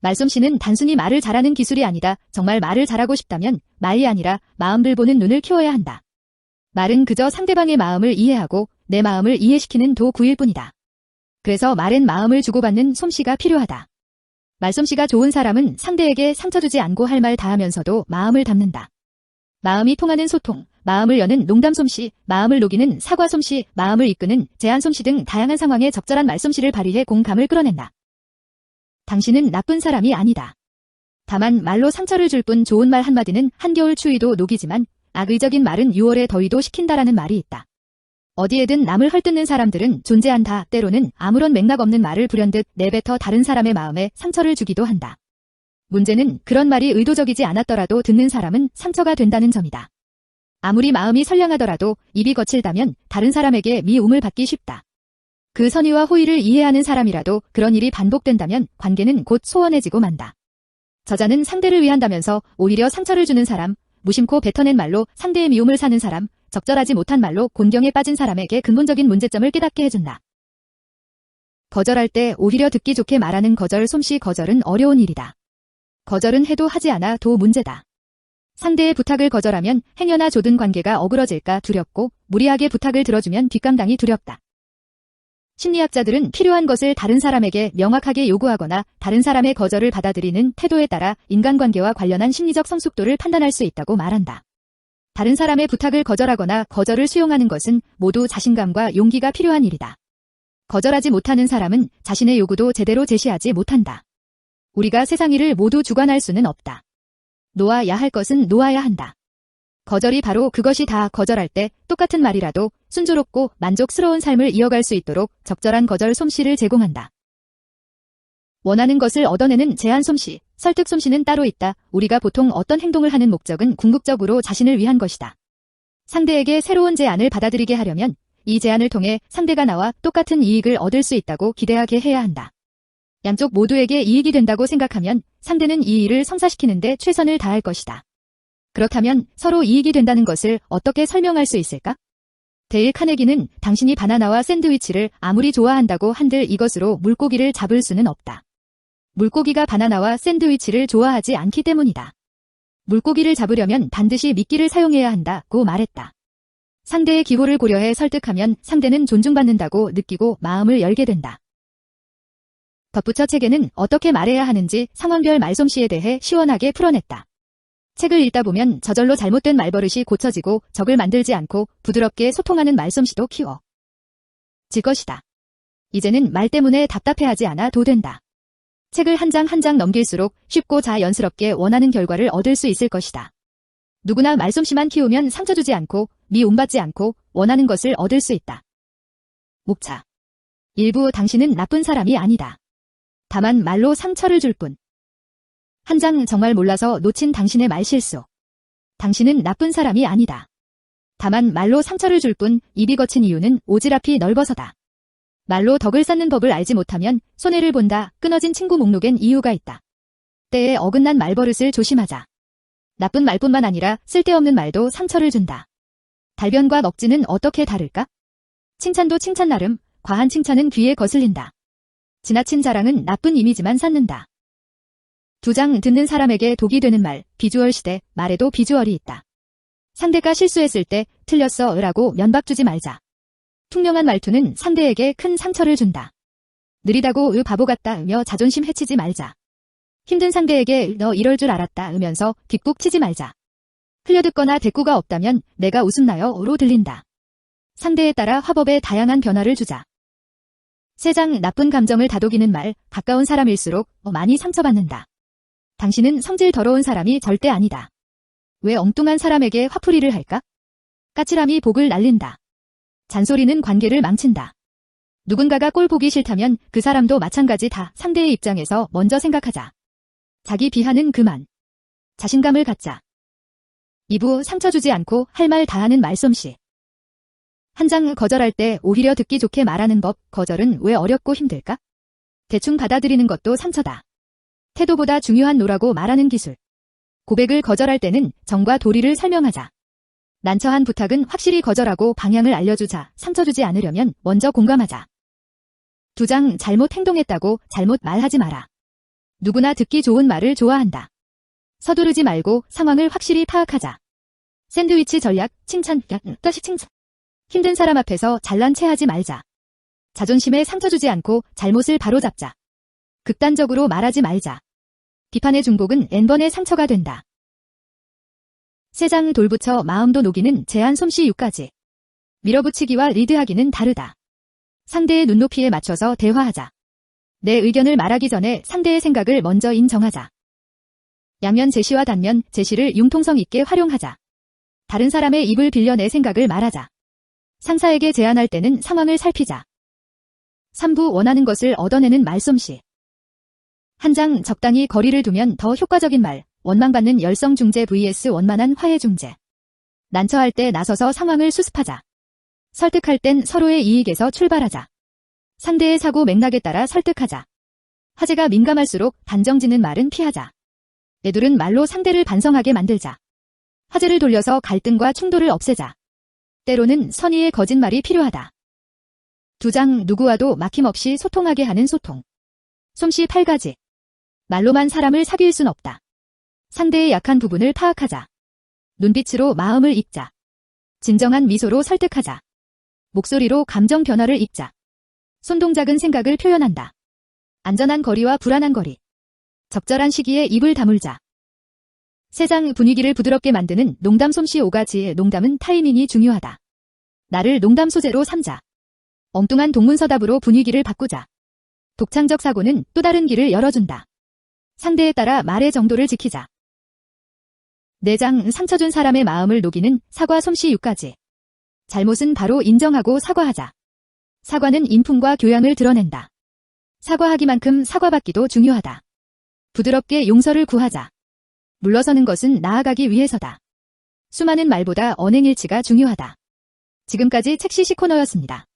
말솜씨는 단순히 말을 잘하는 기술이 아니다. 정말 말을 잘하고 싶다면 말이 아니라 마음들 보는 눈을 키워야 한다. 말은 그저 상대방의 마음을 이해하고 내 마음을 이해시키는 도구일 뿐이다. 그래서 말엔 마음을 주고받는 솜씨가 필요하다. 말솜씨가 좋은 사람은 상대에게 상처 주지 않고 할 말 다 하면서도 마음을 담는다. 마음이 통하는 소통, 마음을 여는 농담 솜씨, 마음을 녹이는 사과 솜씨, 마음을 이끄는 제안 솜씨 등 다양한 상황에 적절한 말솜씨를 발휘해 공감을 끌어낸다. 당신은 나쁜 사람이 아니다. 다만 말로 상처를 줄 뿐 좋은 말 한마디는 한겨울 추위도 녹이지만 악의적인 말은 6월의 더위도 식힌다라는 말이 있다. 어디에든 남을 헐뜯는 사람들은 존재한다. 때로는 아무런 맥락 없는 말을 불현듯 내뱉어 다른 사람의 마음에 상처를 주기도 한다. 문제는 그런 말이 의도적이지 않았더라도 듣는 사람은 상처가 된다는 점이다. 아무리 마음이 선량하더라도 입이 거칠다면 다른 사람에게 미움을 받기 쉽다. 그 선의와 호의를 이해하는 사람이라도 그런 일이 반복된다면 관계는 곧 소원해지고 만다. 저자는 상대를 위한다면서 오히려 상처를 주는 사람, 무심코 뱉어낸 말로 상대의 미움을 사는 사람, 적절하지 못한 말로 곤경에 빠진 사람에게 근본적인 문제점을 깨닫게 해준다. 거절할 때 오히려 듣기 좋게 말하는 거절 솜씨 거절은 어려운 일이다. 거절은 해도 하지 않아 도 문제다. 상대의 부탁을 거절하면 행여나 조든 관계가 어그러질까 두렵고 무리하게 부탁을 들어주면 뒷감당이 두렵다. 심리학자들은 필요한 것을 다른 사람에게 명확하게 요구하거나 다른 사람의 거절을 받아들이는 태도에 따라 인간관계와 관련한 심리적 성숙도를 판단할 수 있다고 말한다. 다른 사람의 부탁을 거절하거나 거절을 수용하는 것은 모두 자신감과 용기가 필요한 일이다. 거절하지 못하는 사람은 자신의 요구도 제대로 제시하지 못한다. 우리가 세상 일을 모두 주관할 수는 없다. 놓아야 할 것은 놓아야 한다. 거절이 바로 그것이 다 거절할 때 똑같은 말이라도 순조롭고 만족스러운 삶을 이어갈 수 있도록 적절한 거절 솜씨를 제공한다. 원하는 것을 얻어내는 제한 솜씨, 설득 솜씨는 따로 있다. 우리가 보통 어떤 행동을 하는 목적은 궁극적으로 자신을 위한 것이다. 상대에게 새로운 제안을 받아들이게 하려면 이 제안을 통해 상대가 나와 똑같은 이익을 얻을 수 있다고 기대하게 해야 한다. 양쪽 모두에게 이익이 된다고 생각하면 상대는 이 일을 성사시키는데 최선을 다할 것이다. 그렇다면 서로 이익이 된다는 것을 어떻게 설명할 수 있을까? 데일 카네기는 당신이 바나나와 샌드위치를 아무리 좋아한다고 한들 이것으로 물고기를 잡을 수는 없다. 물고기가 바나나와 샌드위치를 좋아하지 않기 때문이다. 물고기를 잡으려면 반드시 미끼를 사용해야 한다고 말했다. 상대의 기호를 고려해 설득하면 상대는 존중받는다고 느끼고 마음을 열게 된다. 덧붙여 책에는 어떻게 말해야 하는지 상황별 말솜씨에 대해 시원하게 풀어냈다. 책을 읽다 보면 저절로 잘못된 말버릇이 고쳐지고 적을 만들지 않고 부드럽게 소통하는 말솜씨도 키워. 질 것이다. 이제는 말 때문에 답답해하지 않아도 된다. 책을 한장 한 장 넘길수록 쉽고 자연스럽게 원하는 결과를 얻을 수 있을 것이다. 누구나 말솜씨만 키우면 상처 주지 않고 미움받지 않고 원하는 것을 얻을 수 있다. 목차. 일부 당신은 나쁜 사람이 아니다. 다만 말로 상처를 줄 뿐. 한 장 정말 몰라서 놓친 당신의 말실수. 당신은 나쁜 사람이 아니다. 다만 말로 상처를 줄 뿐 입이 거친 이유는 오지랖이 넓어서다. 말로 덕을 쌓는 법을 알지 못하면 손해를 본다. 끊어진 친구 목록엔 이유가 있다. 때에 어긋난 말버릇을 조심하자. 나쁜 말뿐만 아니라 쓸데없는 말도 상처를 준다. 달변과 넉지는 어떻게 다를까? 칭찬도 칭찬 나름, 과한 칭찬은 귀에 거슬린다. 지나친 자랑은 나쁜 이미지만 쌓는다. 두 장 듣는 사람에게 독이 되는 말, 비주얼 시대, 말에도 비주얼이 있다. 상대가 실수했을 때 틀렸어 라고 면박 주지 말자. 퉁명한 말투는 상대에게 큰 상처를 준다. 느리다고 으 바보 같다 으며 자존심 해치지 말자. 힘든 상대에게 너 이럴 줄 알았다 으면서 뒷북 치지 말자. 흘려듣거나 대꾸가 없다면 내가 웃음나요 로 들린다. 상대에 따라 화법에 다양한 변화를 주자. 세장 나쁜 감정을 다독이는 말, 가까운 사람일수록 많이 상처받는다. 당신은 성질 더러운 사람이 절대 아니다. 왜 엉뚱한 사람에게 화풀이를 할까? 까칠함이 복을 날린다. 잔소리는 관계를 망친다. 누군가가 꼴 보기 싫다면 그 사람도 마찬가지 다 상대의 입장에서 먼저 생각하자. 자기 비하는 그만. 자신감을 갖자. 2부 상처 주지 않고 할 말 다하는 말솜씨. 한 장 거절할 때 오히려 듣기 좋게 말하는 법, 거절은 왜 어렵고 힘들까? 대충 받아들이는 것도 상처다. 태도보다 중요한 노라고 말하는 기술. 고백을 거절할 때는 정과 도리를 설명하자. 난처한 부탁은 확실히 거절하고 방향을 알려주자. 상처 주지 않으려면 먼저 공감하자. 두 장 잘못 행동했다고 잘못 말하지 마라. 누구나 듣기 좋은 말을 좋아한다. 서두르지 말고 상황을 확실히 파악하자. 샌드위치 전략, 칭찬, 야, 다시 칭찬. 힘든 사람 앞에서 잘난 체 하지 말자. 자존심에 상처 주지 않고 잘못을 바로잡자. 극단적으로 말하지 말자. 비판의 중복은 N번의 상처가 된다. 세장 돌붙여 마음도 녹이는 제한 솜씨 6가지. 밀어붙이기와 리드하기는 다르다. 상대의 눈높이에 맞춰서 대화하자. 내 의견을 말하기 전에 상대의 생각을 먼저 인정하자. 양면 제시와 단면 제시를 융통성 있게 활용하자. 다른 사람의 입을 빌려 내 생각을 말하자. 상사에게 제안할 때는 상황을 살피자. 3부 원하는 것을 얻어내는 말솜씨. 한 장 적당히 거리를 두면 더 효과적인 말, 원망받는 열성 중재 vs 원만한 화해 중재. 난처할 때 나서서 상황을 수습하자. 설득할 땐 서로의 이익에서 출발하자. 상대의 사고 맥락에 따라 설득하자. 화제가 민감할수록 단정짓는 말은 피하자. 내둘은 말로 상대를 반성하게 만들자. 화제를 돌려서 갈등과 충돌을 없애자. 때로는 선의의 거짓말이 필요하다. 두 장 누구와도 막힘없이 소통하게 하는 소통. 솜씨 8가지. 말로만 사람을 사귈 순 없다. 상대의 약한 부분을 파악하자. 눈빛으로 마음을 읽자. 진정한 미소로 설득하자. 목소리로 감정 변화를 읽자. 손동작은 생각을 표현한다. 안전한 거리와 불안한 거리. 적절한 시기에 입을 다물자. 세상 분위기를 부드럽게 만드는 농담 솜씨 5가지의 농담은 타이밍이 중요하다. 나를 농담 소재로 삼자. 엉뚱한 동문서답으로 분위기를 바꾸자. 독창적 사고는 또 다른 길을 열어준다. 상대에 따라 말의 정도를 지키자. 내장 상처 준 사람의 마음을 녹이는 사과 솜씨 6가지. 잘못은 바로 인정하고 사과하자. 사과는 인품과 교양을 드러낸다. 사과하기만큼 사과받기도 중요하다. 부드럽게 용서를 구하자. 물러서는 것은 나아가기 위해서다. 수많은 말보다 언행일치가 중요하다. 지금까지 책시시 코너였습니다.